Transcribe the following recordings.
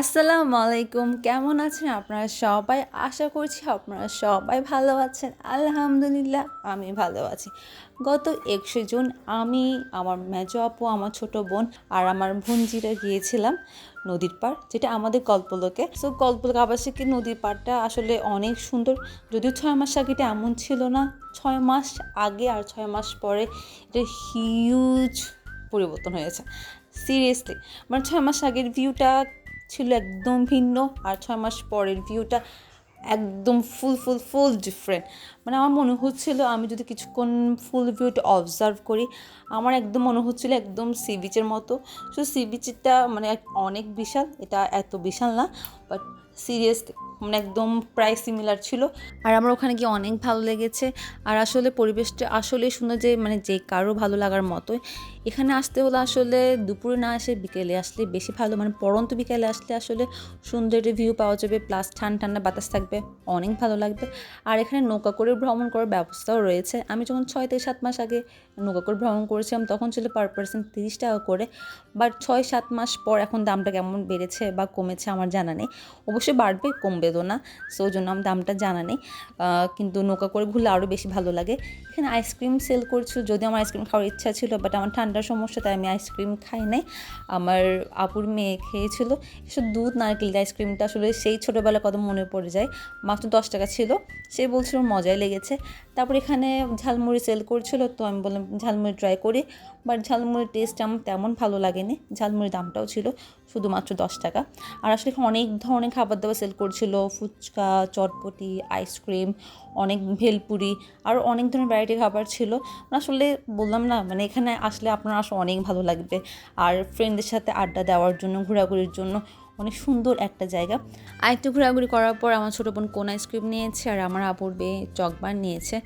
আসসালামু আলাইকুম কেমন আছেন আপনারা সবাই? আশা করছি আপনারা সবাই ভালো আছেন। আলহামদুলিল্লাহ, আমি ভালো আছি। গত একশো জুন আমি, আমার মেজো আপু, আমার ছোট বোন আর আমার ভুঞ্জিরা গিয়েছিলাম নদীর পাড়, যেটা আমাদের কল্পলোকে। সো কল্পলোক আবাসিকের নদীর পাড়টা আসলে অনেক সুন্দর। যদিও ছয় মাস আগে এটা এমন ছিল না, ছয় মাস আগে আর ছয় মাস পরে এটা হিউজ পরিবর্তন হয়েছে। সিরিয়াসলি মানে ছয় মাস আগের ভিউটা ছিল একদম ভিন্ন আর ছয় মাস পরের ভিউটা একদম ফুল ফুল ফুল ডিফারেন্ট মানে আমার মনে হচ্ছিল আমি যদি কিছুক্ষণ ফুল ভিউটা অবজার্ভ করি, আমার একদম মনে হচ্ছিল একদম সি বিচের মতো। সো সি বিচটা মানে অনেক বিশাল, এটা এত বিশাল না বাট সিরিয়াসলি মানে একদম প্রায় সিমিলার ছিল। আর আমার ওখানে গিয়ে অনেক ভালো লেগেছে। আর আসলে পরিবেশটা আসলেই সুন্দর যে মানে যে কারও ভালো লাগার মতোই। এখানে আসতে হলে আসলে দুপুরে না এসে বিকেলে আসলে বেশি ভালো। মানে পরন্ত বিকেলে আসলে আসলে সুন্দর রিভিউ পাওয়া যাবে। প্লাস ঠান্ডা ঠান্ডা বাতাস থাকবে, অনেক ভালো লাগবে। আর এখানে নৌকা করে ভ্রমণ করার ব্যবস্থাও রয়েছে। আমি যখন ছয় থেকে সাত মাস আগে নৌকা করে ভ্রমণ করেছিলাম, তখন ছিল পার পার্সন তিরিশ টাকা করে। বাট ছয় সাত মাস পর এখন দামটা কেমন বেড়েছে বা কমেছে আমার জানা নেই। অবশ্যই বাড়বে, কমবে তো না। সো জন্য আমার দামটা জানা নেই। কিন্তু নৌকা করে ঘুরলে আরও বেশি ভালো লাগে। এখানে আইসক্রিম সেল করছিল যদি আমার আইসক্রিম খাওয়ার ইচ্ছা ছিল বাট আমার ঠান্ডার সমস্যা, তাই আমি আইসক্রিম খাই নাই। আমার আপুর মেয়ে খেয়েছিল। এসব দুধ, নারকেল আইসক্রিমটা আসলে সেই ছোটোবেলা কত মনে পড়ে যায়। মাত্র দশ টাকা ছিল। সে বলছিল মজাই লেগেছে। তারপর এখানে ঝালমুড়ি সেল করছিল, তো আমি বললাম ঝালমুড়ি ট্রাই করি। বাট ঝালমুড়ির টেস্ট আমার তেমন ভালো লাগেনি। ঝালমুড়ির দামটাও ছিল শুধুমাত্র দশ টাকা। আর আসলে অনেক ধরনের খাবার দাবার সেল করছিল। ফুচকা, চটপটি আইসক্রিম অনেক ভেলপুরি আরও অনেক ধরনের ভ্যারাইটি খাবার ছিল। মানে আসলে বললাম না মানে এখানে আসলে আপনার আসলে অনেক ভালো লাগবে। আর ফ্রেন্ডদের সাথে আড্ডা দেওয়ার জন্য, ঘোরাঘুরির জন্য অনেক সুন্দর একটা জায়গা। আর একটু ঘোরাঘুরি করার পর আমার ছোটো বোন কোন আইসক্রিম নিয়েছে আর আমার আপুর বেয়ে চকবার নিয়েছে।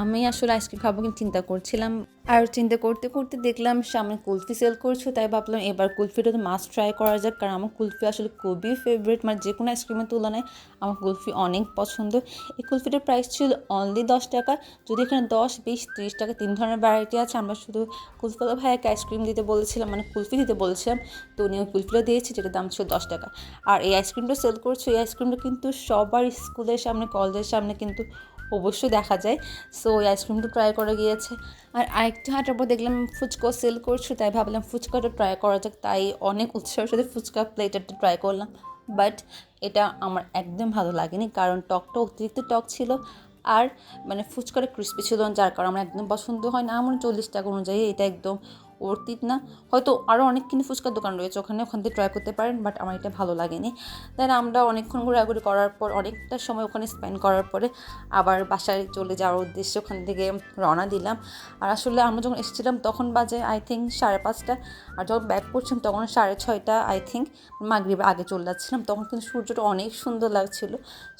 আমি আসলে আইসক্রিম খাব কিন্তু চিন্তা করছিলাম। আর চিন্তা করতে করতে দেখলাম সামনে কুলফি সেল করছ, তাই ভাবলাম এবার কুলফিটা তো মাস্ট ট্রাই করা যাক, কারণ আমার কুলফি আসলে খুবই ফেভারিট মানে যে কোনো আইসক্রিমের তুলনায় আমার কুলফি অনেক পছন্দ। এই কুলফিটার প্রাইস ছিল অনলি দশ টাকা, যদি এখানে দশ, বিশ, ত্রিশ টাকা তিন ধরনের ভ্যারাইটি আছে। আমরা শুধু কুলফিওয়ালা ভাইয়াকে আইসক্রিম দিতে বলেছিলাম মানে কুলফি দিতে বলেছিলাম, তো উনি ওই কুলফিটা দিয়েছে, যেটার দাম ছিল দশ টাকা। আর এই আইসক্রিমটা সেল করছ, এই আইসক্রিমটা কিন্তু সবার স্কুলের সামনে, কলেজের সামনে কিন্তু অবশ্যই দেখা যায়। সো ওই আইসক্রিমটা ট্রাই করে গিয়েছে। আর আরেকটা হাঁটার পর দেখলাম ফুচকা সেল করছ, তাই ভাবলাম ফুচকাটা ট্রাই করা যাক। তাই অনেক উৎসাহের সাথে ফুচকা প্লেটারটা ট্রাই করলাম। বাট এটা আমার একদম ভালো লাগেনি, কারণ টকটা অতিরিক্ত টক ছিল। আর মানে ফুচকাটা ক্রিস্পি ছিল যার কারণে আমার একদম পছন্দ হয় না। আমার চল্লিশ টাকা অনুযায়ী এটা একদম অর্থিত না, হয়তো আরও অনেক কিন্তু ফুচকার দোকান রয়েছে, ওখানে ওখান থেকে ট্রাই করতে পারেন বাট আমার এটা ভালো লাগেনি। দেন আমরা অনেকক্ষণ ঘোরাঘুরি করার পর, অনেকটা সময় ওখানে স্পেন্ড করার পরে আবার বাসায় চলে যাওয়ার উদ্দেশ্যে ওখান থেকে রওনা দিলাম। আর আসলে আমরা যখন এসেছিলাম তখন বাজে আই থিঙ্ক সাড়ে পাঁচটা। আর যখন ব্যাক করছিলাম তখন সাড়ে ছয়টা আই থিঙ্ক মাগরিবে আগে চলে যাচ্ছিলাম। তখন কিন্তু সূর্যটা অনেক সুন্দর লাগছিল।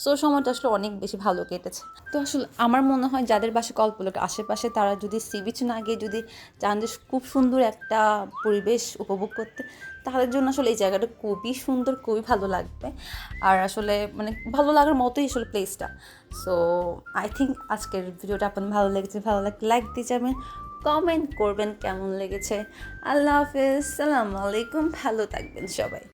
সো সময়টা আসলে অনেক বেশি ভালো কেটেছে। তো আসলে আমার মনে হয় যাদের বাসে কল্পলোক আশেপাশে তারা যদি সি বিচ না গিয়ে যদি চান যে খুব সুন্দর একটা পরিবেশ উপভোগ করতে, তাদের জন্য আসলে এই জায়গাটা খুবই সুন্দর, খুবই ভালো লাগবে। আর আসলে মানে ভালো লাগার মতোই আসলে প্লেসটা সো আই থিঙ্ক আজকের ভিডিওটা আপনার ভালো লেগেছে, ভালো লাগলে লাইক দিয়ে যাবেন কমেন্ট করবেন কেমন লেগেছে। আল্লাহ হাফেজ, সালাম আলাইকুম, ভালো থাকবেন সবাই।